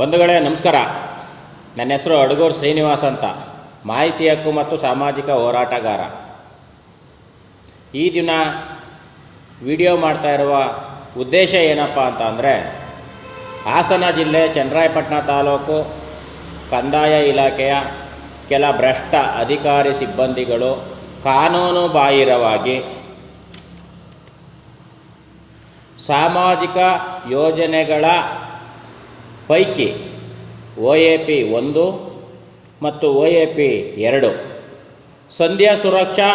ಬಂಧುಗಳೇ, ನಮಸ್ಕಾರ. ನನ್ನ ಹೆಸರು ಅಡುಗೂರು ಶ್ರೀನಿವಾಸ್ ಅಂತ. ಮಾಹಿತಿ ಹಕ್ಕು ಮತ್ತು ಸಾಮಾಜಿಕ ಹೋರಾಟಗಾರ. ಈ ದಿನ ವಿಡಿಯೋ ಮಾಡ್ತಾ ಇರುವ ಉದ್ದೇಶ ಏನಪ್ಪ ಅಂತ ಅಂದರೆ, ಹಾಸನ ಜಿಲ್ಲೆ ಚನ್ನರಾಯಪಟ್ಟಣ ತಾಲೂಕು ಕಂದಾಯ ಇಲಾಖೆಯ ಕೆಲ ಭ್ರಷ್ಟ ಅಧಿಕಾರಿ ಸಿಬ್ಬಂದಿಗಳು ಕಾನೂನು ಬಾಹಿರವಾಗಿ ಸಾಮಾಜಿಕ ಯೋಜನೆಗಳ ಪೈಕಿ ಒ ಎ ಪಿ ಒಂದು ಮತ್ತು ಒ ಎ ಪಿ ಎರಡು, ಸಂಧ್ಯಾ ಸುರಕ್ಷಾ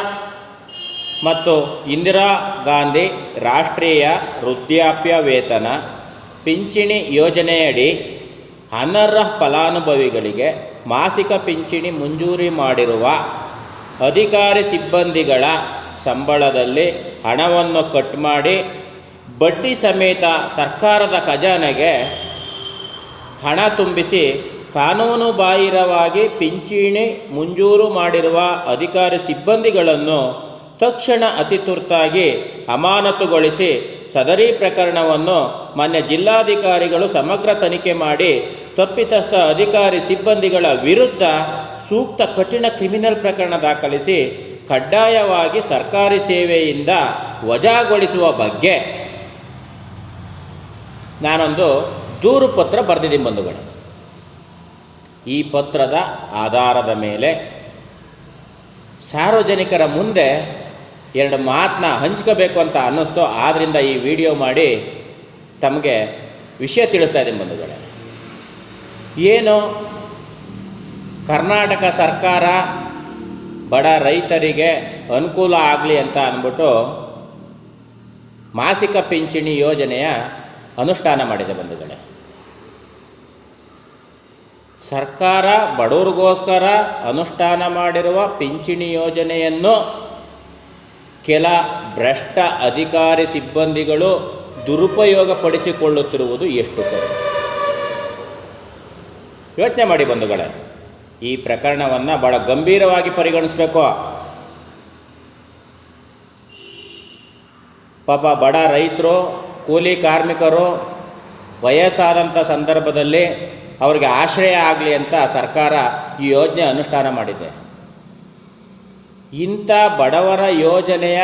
ಮತ್ತು ಇಂದಿರಾ ಗಾಂಧಿ ರಾಷ್ಟ್ರೀಯ ವೃದ್ಧಾಪ್ಯ ವೇತನ ಪಿಂಚಣಿ ಯೋಜನೆಯಡಿ ಅನರ್ಹ ಫಲಾನುಭವಿಗಳಿಗೆ ಮಾಸಿಕ ಪಿಂಚಣಿ ಮಂಜೂರಿ ಮಾಡಿರುವ ಅಧಿಕಾರಿ ಸಿಬ್ಬಂದಿಗಳ ಸಂಬಳದಲ್ಲಿ ಹಣವನ್ನು ಕಟ್ ಮಾಡಿ ಬಡ್ಡಿ ಸಮೇತ ಸರ್ಕಾರದ ಖಜಾನೆಗೆ ಹಣ ತುಂಬಿಸಿ ಕಾನೂನು ಬಾಹಿರವಾಗಿ ಪಿಂಚಣಿ ಮುಂಜೂರು ಮಾಡಿರುವ ಅಧಿಕಾರಿ ಸಿಬ್ಬಂದಿಗಳನ್ನು ತಕ್ಷಣ ಅತಿ ತುರ್ತಾಗಿ ಅಮಾನತುಗೊಳಿಸಿ ಸದರಿ ಪ್ರಕರಣವನ್ನು ಮಾನ್ಯ ಜಿಲ್ಲಾಧಿಕಾರಿಗಳು ಸಮಗ್ರ ತನಿಖೆ ಮಾಡಿ ತಪ್ಪಿತಸ್ಥ ಅಧಿಕಾರಿ ಸಿಬ್ಬಂದಿಗಳ ವಿರುದ್ಧ ಸೂಕ್ತ ಕಠಿಣ ಕ್ರಿಮಿನಲ್ ಪ್ರಕರಣ ದಾಖಲಿಸಿ ಕಡ್ಡಾಯವಾಗಿ ಸರ್ಕಾರಿ ಸೇವೆಯಿಂದ ವಜಾಗೊಳಿಸುವ ಬಗ್ಗೆ ನಾನೊಂದು ದೂರು ಪತ್ರ ಬರೆದಿದ್ದೀನಿ ಬಂಧುಗಳು. ಈ ಪತ್ರದ ಆಧಾರದ ಮೇಲೆ ಸಾರ್ವಜನಿಕರ ಮುಂದೆ ಎರಡು ಮಾತನ್ನ ಹಂಚ್ಕೋಬೇಕು ಅಂತ ಅನ್ನಿಸ್ತು ಆದ್ದರಿಂದ ಈ ವಿಡಿಯೋ ಮಾಡಿ ತಮಗೆ ವಿಷಯ ತಿಳಿಸ್ತಾ ಇದ್ದೀನಿ ಬಂಧುಗಳೇ. ಏನು? ಕರ್ನಾಟಕ ಸರ್ಕಾರ ಬಡ ರೈತರಿಗೆ ಅನುಕೂಲ ಆಗಲಿ ಅಂತ ಅಂದ್ಬಿಟ್ಟು ಮಾಸಿಕ ಪಿಂಚಣಿ ಯೋಜನೆಯ ಅನುಷ್ಠಾನ ಮಾಡಿದೆ ಬಂಧುಗಳೇ. ಸರ್ಕಾರ ಬಡವರಿಗೋಸ್ಕರ ಅನುಷ್ಠಾನ ಮಾಡಿರುವ ಪಿಂಚಣಿ ಯೋಜನೆಯನ್ನು ಕೆಲ ಭ್ರಷ್ಟ ಅಧಿಕಾರಿ ಸಿಬ್ಬಂದಿಗಳು ದುರುಪಯೋಗಪಡಿಸಿಕೊಳ್ಳುತ್ತಿರುವುದು ಎಷ್ಟು ಸರಿ? ಯೋಚನೆ ಮಾಡಿ ಬಂಧುಗಳೇ, ಈ ಪ್ರಕರಣವನ್ನು ಭಾಳ ಗಂಭೀರವಾಗಿ ಪರಿಗಣಿಸಬೇಕು. ಪಾಪ ಬಡ ರೈತರು, ಕೂಲಿ ಕಾರ್ಮಿಕರು, ವಯಸ್ಸಾದಂಥ ಸಂದರ್ಭದಲ್ಲಿ ಅವರಿಗೆ ಆಶ್ರಯ ಆಗಲಿ ಅಂತ ಸರ್ಕಾರ ಈ ಯೋಜನೆ ಅನುಷ್ಠಾನ ಮಾಡಿದೆ. ಇಂಥ ಬಡವರ ಯೋಜನೆಯ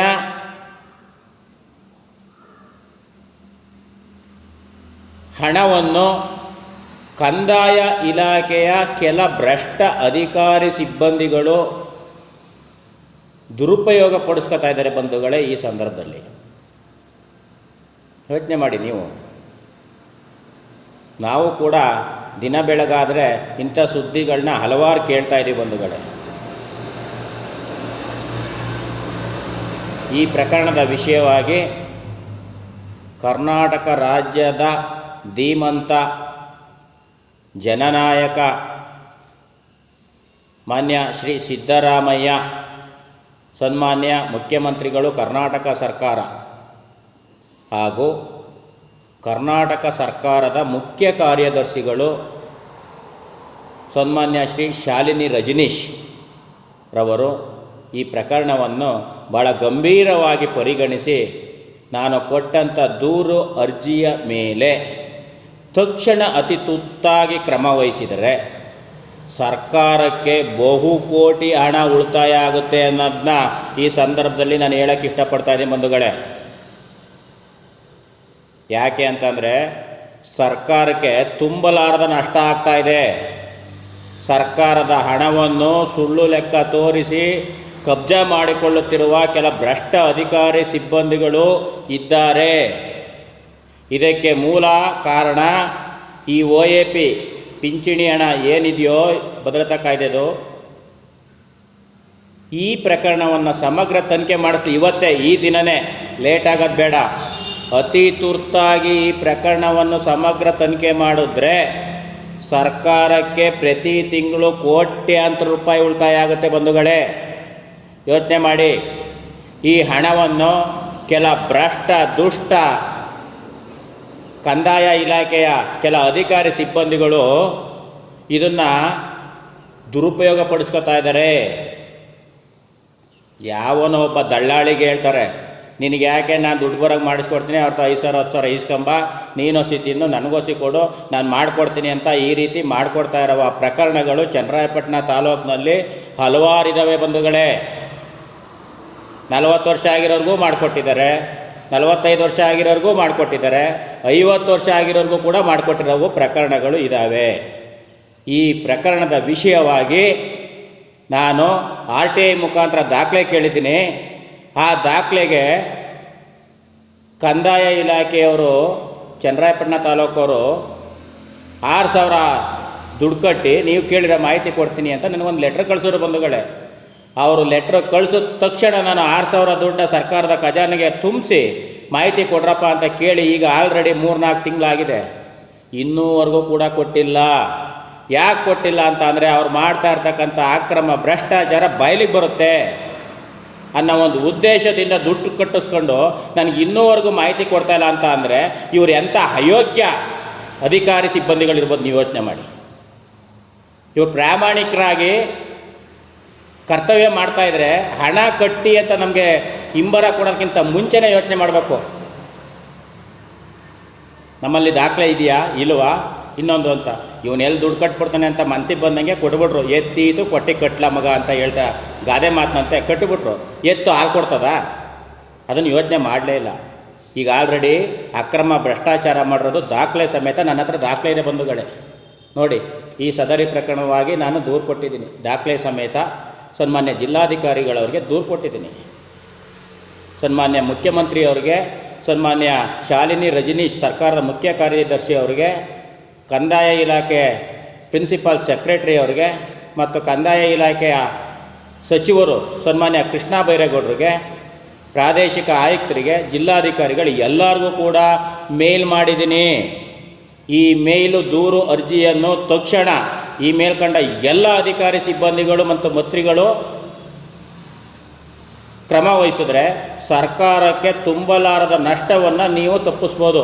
ಹಣವನ್ನು ಕಂದಾಯ ಇಲಾಖೆಯ ಕೆಲ ಭ್ರಷ್ಟ ಅಧಿಕಾರಿ ಸಿಬ್ಬಂದಿಗಳು ದುರುಪಯೋಗ ಪಡಿಸ್ಕೊತಾ ಇದ್ದಾರೆ ಬಂಧುಗಳೇ ಈ ಸಂದರ್ಭದಲ್ಲಿ. ಯೋಚನೆ ಮಾಡಿ ನೀವು. ನಾವು ಕೂಡ ದಿನ ಬೆಳಗಾದರೆ ಇಂಥ ಸುದ್ದಿಗಳನ್ನ ಹಲವಾರು ಕೇಳ್ತಾ ಇದ್ದೀವಿ ಬಂಧುಗಳೇ. ಈ ಪ್ರಕರಣದ ವಿಷಯವಾಗಿ ಕರ್ನಾಟಕ ರಾಜ್ಯದ ಧೀಮಂತ ಜನನಾಯಕ. ಮಾನ್ಯ ಶ್ರೀ ಸಿದ್ದರಾಮಯ್ಯ, ಸನ್ಮಾನ್ಯ ಮುಖ್ಯಮಂತ್ರಿಗಳು, ಕರ್ನಾಟಕ ಸರ್ಕಾರ ಹಾಗೂ ಕರ್ನಾಟಕ ಸರ್ಕಾರದ ಮುಖ್ಯ ಕಾರ್ಯದರ್ಶಿಗಳು, ಸನ್ಮಾನ್ಯ ಶ್ರೀ ಶಾಲಿನಿ ರಜನೀಶ್ ರವರು ಈ ಪ್ರಕರಣವನ್ನು ಭಾಳ ಗಂಭೀರವಾಗಿ ಪರಿಗಣಿಸಿ, ನಾನು ಕೊಟ್ಟಂಥ ದೂರು ಅರ್ಜಿಯ ಮೇಲೆ ತಕ್ಷಣ ಅತಿ ತುತ್ತಾಗಿ ಕ್ರಮ ವಹಿಸಿದರೆ ಸರ್ಕಾರಕ್ಕೆ ಬಹುಕೋಟಿ ಹಣ ಉಳಿತಾಯ ಆಗುತ್ತೆ ಅನ್ನೋದನ್ನ ಈ ಸಂದರ್ಭದಲ್ಲಿ ನಾನು ಹೇಳಕ್ಕೆ ಇಷ್ಟಪಡ್ತಾ ಇದ್ದೀನಿ ಬಂಧುಗಳೇ. ಯಾಕೆ ಅಂತಂದರೆ ಸರ್ಕಾರಕ್ಕೆ ತುಂಬಲಾರದ ನಷ್ಟ ಆಗ್ತಾ ಇದೆ. ಸರ್ಕಾರದ ಹಣವನ್ನು ಸುಳ್ಳು ಲೆಕ್ಕ ತೋರಿಸಿ ಕಬ್ಜಾ ಮಾಡಿಕೊಳ್ಳುತ್ತಿರುವ ಕೆಲ ಭ್ರಷ್ಟ ಅಧಿಕಾರಿ ಸಿಬ್ಬಂದಿಗಳು ಇದ್ದಾರೆ. ಇದಕ್ಕೆ ಮೂಲ ಕಾರಣ ಈ ಒ ಎ ಪಿ ಪಿಂಚಣಿ ಹಣ ಏನಿದೆಯೋ ಭದ್ರತಾ ಕಾಯ್ದೆದು. ಈ ಪ್ರಕರಣವನ್ನು ಸಮಗ್ರ ತನಿಖೆ ಮಾಡುತ್ತೆ ಇವತ್ತೇ, ಈ ದಿನವೇ ಲೇಟ್ ಆಗೋದು ಬೇಡ. ಅತಿ ತುರ್ತಾಗಿ ಈ ಪ್ರಕರಣವನ್ನು ಸಮಗ್ರ ತನಿಖೆ ಮಾಡಿದ್ರೆ ಸರ್ಕಾರಕ್ಕೆ ಪ್ರತಿ ತಿಂಗಳು ಕೋಟ್ಯಾಂತರ ರೂಪಾಯಿ ಉಳಿತಾಯ ಆಗುತ್ತೆ ಬಂಧುಗಳೇ. ಯೋಚನೆ ಮಾಡಿ. ಈ ಹಣವನ್ನು ಕೆಲ ಭ್ರಷ್ಟ, ದುಷ್ಟ ಕಂದಾಯ ಇಲಾಖೆಯ ಕೆಲ ಅಧಿಕಾರಿ ಸಿಬ್ಬಂದಿಗಳು ಇದನ್ನು ದುರುಪಯೋಗ ಪಡಿಸ್ಕೊತಾ ಇದ್ದಾರೆ. ಯಾವನೋ ಒಬ್ಬ ದಳ್ಳಾಳಿಗೆ ಹೇಳ್ತಾರೆ, ನಿನಗೆ ಯಾಕೆ ನಾನು ದುಡ್ಡು ಬರೋಂಗೆ ಮಾಡಿಸ್ಕೊಡ್ತೀನಿ? ಅವ್ರ ಐದು ಸಾವಿರ, ಹತ್ತು ಸಾವಿರ ಇಸ್ಕೊಂಬ ನೀನು ತಿನ್ನು, ನನಗೋಸಿ ಕೊಡು. ನಾನು ಮಾಡಿಕೊಡ್ತೀನಿ ಅಂತ ಈ ರೀತಿ ಮಾಡಿಕೊಡ್ತಾ ಇರುವ ಪ್ರಕರಣಗಳು ಚನ್ನರಾಯಪಟ್ಟಣ ತಾಲೂಕಿನಲ್ಲಿ ಹಲವಾರಿದ್ದಾವೆ ಬಂಧುಗಳೇ. ನಲವತ್ತು ವರ್ಷ ಆಗಿರೋರ್ಗೂ ಮಾಡಿಕೊಟ್ಟಿದ್ದಾರೆ. ನಲವತ್ತೈದು ವರ್ಷ ಆಗಿರೋರ್ಗೂ ಮಾಡಿಕೊಟ್ಟಿದ್ದಾರೆ, ಐವತ್ತು ವರ್ಷ ಆಗಿರೋರ್ಗೂ ಕೂಡ ಮಾಡಿಕೊಟ್ಟಿರೋ ಪ್ರಕರಣಗಳು ಇದ್ದಾವೆ ಈ ಪ್ರಕರಣದ ವಿಷಯವಾಗಿ ನಾನು ಆರ್ ಟಿ ಐ ಮುಖಾಂತರ ದಾಖಲೆ ಕೇಳಿದ್ದೀನಿ. ಆ ದಾಖಲೆಗೆ ಕಂದಾಯ ಇಲಾಖೆಯವರು, ಚನ್ನರಾಯಪಟ್ಟಣ ತಾಲೂಕವರು ಆರು ಸಾವಿರ ದುಡ್ಡು ಕಟ್ಟಿ ನೀವು ಕೇಳಿರೋ ಮಾಹಿತಿ ಕೊಡ್ತೀನಿ ಅಂತ ನನಗೊಂದು ಲೆಟ್ರ್ ಕಳಿಸೋರು ಬಂಧುಗಳೇ. ಅವರು ಲೆಟ್ರ್ ಕಳಿಸಿದ ತಕ್ಷಣ ನಾನು ಆರು ಸಾವಿರ ದುಡ್ಡ ಸರ್ಕಾರದ ಖಜಾನೆಗೆ ತುಂಬಿಸಿ ಮಾಹಿತಿ ಕೊಡ್ರಪ್ಪ ಅಂತ ಕೇಳಿ ಈಗ ಆಲ್ರೆಡಿ ಮೂರ್ನಾಲ್ಕು ತಿಂಗಳಾಗಿದೆ. ಇನ್ನೂವರೆಗೂ ಕೂಡ ಕೊಟ್ಟಿಲ್ಲ. ಯಾಕೆ ಕೊಟ್ಟಿಲ್ಲ ಅಂತ ಅಂದರೆ ಅವ್ರು ಮಾಡ್ತಾ ಇರ್ತಕ್ಕಂಥ ಅಕ್ರಮ ಭ್ರಷ್ಟಾಚಾರ ಬಯಲಿಗೆ ಬರುತ್ತೆ ಅನ್ನೋ ಒಂದು ಉದ್ದೇಶದಿಂದ ದುಡ್ಡು ಕಟ್ಟಿಸ್ಕೊಂಡು ನನಗೆ ಇನ್ನೂವರೆಗೂ ಮಾಹಿತಿ ಕೊಡ್ತಾ ಇಲ್ಲ ಅಂತ ಅಂದರೆ ಇವರು ಎಂಥ ಅಯೋಗ್ಯ ಅಧಿಕಾರಿ ಸಿಬ್ಬಂದಿಗಳಿರ್ಬೋದು ನೀವು ಯೋಚನೆ ಮಾಡಿ. ಇವರು ಪ್ರಾಮಾಣಿಕರಾಗಿ ಕರ್ತವ್ಯ ಮಾಡ್ತಾ ಇದ್ರೆ ಹಣ ಕಟ್ಟಿ ಅಂತ ನಮಗೆ ಹಿಂಬರ ಕೊಡೋಕ್ಕಿಂತ ಮುಂಚೆನೇ ಯೋಚನೆ ಮಾಡಬೇಕು. ನಮ್ಮಲ್ಲಿ ದಾಖಲೆ ಇದೆಯಾ? ಇಲ್ವಾ? ಇನ್ನೊಂದು ಅಂತ. ಇವನು ಎಲ್ಲಿ ದುಡ್ಡು ಕಟ್ಬಿಡ್ತಾನೆ ಅಂತ ಮನಸ್ಸಿಗೆ ಬಂದಂಗೆ ಕೊಟ್ಬಿಟ್ರು. ಎತ್ತೀತು, ಕೊಟ್ಟಿ ಕಟ್ಲ ಮಗ ಅಂತ ಹೇಳ್ತಾ ಗಾದೆ ಮಾತನಂತೆ ಕಟ್ಟಿಬಿಟ್ರು ಎತ್ತು ಹಾಲು ಕೊಡ್ತದ? ಅದನ್ನು ಯೋಚನೆ ಮಾಡಲೇ ಇಲ್ಲ. ಈಗ ಆಲ್ರೆಡಿ ಅಕ್ರಮ ಭ್ರಷ್ಟಾಚಾರ ಮಾಡಿರೋದು ದಾಖಲೆ ಸಮೇತ ನನ್ನ ಹತ್ರ ದಾಖಲೆ ಇದೆ ಬಂಧುಗಳೇ. ನೋಡಿ, ಈ ಸದರಿ ಪ್ರಕರಣವಾಗಿ ನಾನು ದೂರು ಕೊಟ್ಟಿದ್ದೀನಿ. ದಾಖಲೆ ಸಮೇತ ಸನ್ಮಾನ್ಯ ಜಿಲ್ಲಾಧಿಕಾರಿಗಳವರಿಗೆ ದೂರು ಕೊಟ್ಟಿದ್ದೀನಿ. ಸನ್ಮಾನ್ಯ ಮುಖ್ಯಮಂತ್ರಿಯವರಿಗೆ, ಸನ್ಮಾನ್ಯ ಶಾಲಿನಿ ರಜನೀಶ್ ಸರ್ಕಾರದ ಮುಖ್ಯ ಕಾರ್ಯದರ್ಶಿ ಅವರಿಗೆ, ಕಂದಾಯ ಇಲಾಖೆ ಪ್ರಿನ್ಸಿಪಾಲ್ ಸೆಕ್ರೆಟರಿ ಅವರಿಗೆ ಮತ್ತು ಕಂದಾಯ ಇಲಾಖೆಯ ಸಚಿವರು ಸನ್ಮಾನ್ಯ ಕೃಷ್ಣ ಬೈರೇಗೌಡರಿಗೆ, ಪ್ರಾದೇಶಿಕ ಆಯುಕ್ತರಿಗೆ, ಜಿಲ್ಲಾಧಿಕಾರಿಗಳು ಎಲ್ಲರಿಗೂ ಕೂಡ ಮೇಲ್ ಮಾಡಿದ್ದೀನಿ. ಈ ಮೇಲು ದೂರು ಅರ್ಜಿಯನ್ನು ತಕ್ಷಣ ಈ ಮೇಲ್ಕಂಡ ಎಲ್ಲ ಅಧಿಕಾರಿ ಸಿಬ್ಬಂದಿಗಳು ಮತ್ತು ಮಂತ್ರಿಗಳು ಕ್ರಮ ವಹಿಸಿದ್ರೆ ಸರ್ಕಾರಕ್ಕೆ ತುಂಬಲಾರದ ನಷ್ಟವನ್ನು ನೀವು ತಪ್ಪಿಸ್ಬೋದು.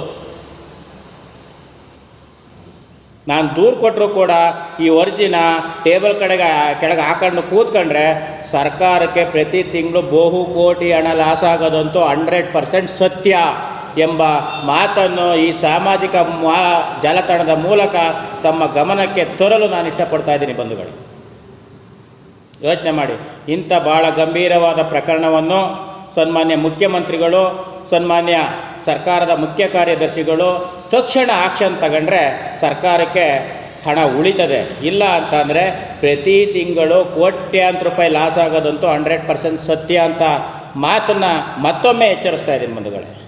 ನಾನು ದೂರು ಕೊಟ್ಟರು ಕೂಡ ಈ ಅರ್ಜಿನ ಟೇಬಲ್ ಕಡೆಗೆ, ಕೆಳಗೆ ಹಾಕೊಂಡು ಕೂತ್ಕೊಂಡ್ರೆ ಸರ್ಕಾರಕ್ಕೆ ಪ್ರತಿ ತಿಂಗಳು ಬಹು ಕೋಟಿ ಹಣ ಲಾಸ್ ಆಗೋದಂತೂ ಹಂಡ್ರೆಡ್ ಪರ್ಸೆಂಟ್ ಸತ್ಯ. ಎಂಬ ಮಾತನ್ನು ಈ ಸಾಮಾಜಿಕ ಮಾ, ಜಾಲತಾಣದ ಮೂಲಕ ತಮ್ಮ ಗಮನಕ್ಕೆ ತರಲು ನಾನು ಇಷ್ಟಪಡ್ತಾ ಇದ್ದೀನಿ ಬಂಧುಗಳು. ಯೋಚನೆ ಮಾಡಿ. ಇಂಥ ಭಾಳ ಗಂಭೀರವಾದ ಪ್ರಕರಣವನ್ನು ಸನ್ಮಾನ್ಯ ಮುಖ್ಯಮಂತ್ರಿಗಳು, ಸನ್ಮಾನ್ಯ ಸರ್ಕಾರದ ಮುಖ್ಯ ಕಾರ್ಯದರ್ಶಿಗಳು ತಕ್ಷಣ ಆಕ್ಷನ್ ತಗೊಂಡ್ರೆ ಸರ್ಕಾರಕ್ಕೆ ಹಣ ಉಳಿತದೆ. ಇಲ್ಲ ಅಂತಂದರೆ ಪ್ರತಿ ತಿಂಗಳು ಕೋಟ್ಯಾಂತರ ರೂಪಾಯಿ ಲಾಸ್ ಆಗೋದಂತೂ ಹಂಡ್ರೆಡ್ ಪರ್ಸೆಂಟ್ ಸತ್ಯ ಅಂತ ಮಾತನ್ನು ಮತ್ತೊಮ್ಮೆ ಎಚ್ಚರಿಸ್ತಾ ಇದ್ದೀನಿ ಬಂಧುಗಳೇ.